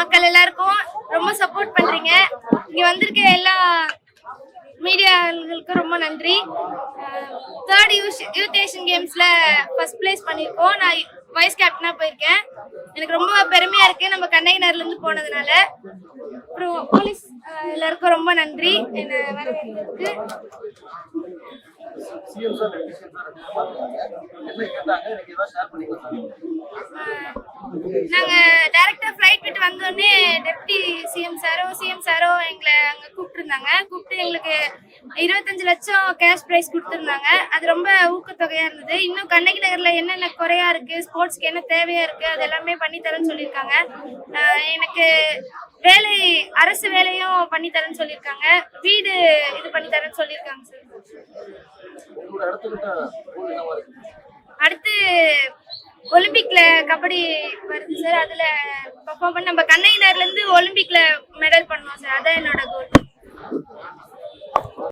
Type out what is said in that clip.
மக்கள் எல்லாருக்கும் ரொம்ப சப்போர்ட் பண்றீங்க. இங்க வந்திருக்க எல்லா மீடியாவுக்கு ரொம்ப நன்றி. தேர்ட் யூஸ் யூத் ஏஷியன் கேம்ஸ்ல ஃபர்ஸ்ட் பிளேஸ் பண்ணியிருக்கோம் நான் வைஸ் கேப்டனா போயிருக்கேன். எனக்கு ரொம்ப பெருமையா இருக்கு நம்ம கண்ணகினர்ல இருந்து போனதுனால. அப்புறம் போலீஸ் எல்லாருக்கும் ரொம்ப நன்றி. என்ன வரவேற்கு நாங்கள் சார் ரெண்டு சிஎம் சார் ரெண்டு பார்த்தாங்க என்ன கேட்டாங்க எனக்கு ஏதாவது ஷேர் பண்ணிக்கலாம் நாங்க டைரக்டா ஃப்ளைட் விட்டு வந்தோடனே டெப்டி சிஎம் சாரோ சிஎம் சாரோ எங்களை அங்க கூப்பிட்டுருந்தாங்க. கூப்பிட்டு எங்களுக்கு இருபத்தஞ்சு லட்சம் கேஷ் ப்ரைஸ் கொடுத்துருந்தாங்க. அது ரொம்ப ஊக்கத்தொகையா இருந்தது. இன்னும் கண்ணகி நகர்ல என்னென்ன குறையா இருக்கு ஸ்போர்ட்ஸ்க்கு என்ன தேவையா இருக்கு அது எல்லாமே பண்ணி தரேன்னு சொல்லியிருக்காங்க எனக்கு வேலை அரசு வேலையும் பண்ணி தரேன்னு சொல்லியிருக்காங்க. வீடு இது பண்ணி தரேன்னு சொல்லியிருக்காங்க சார் அடுத்து ஒலிம்பிக்ல கபடி வருது சார் அதுல பர்ஃபார்ம் பண்ணி நம்ம கண்ணையினர்ல இருந்து ஒலிம்பிக்ல மெடல் பண்ணோம் சார் அதான் என்னோட கோல்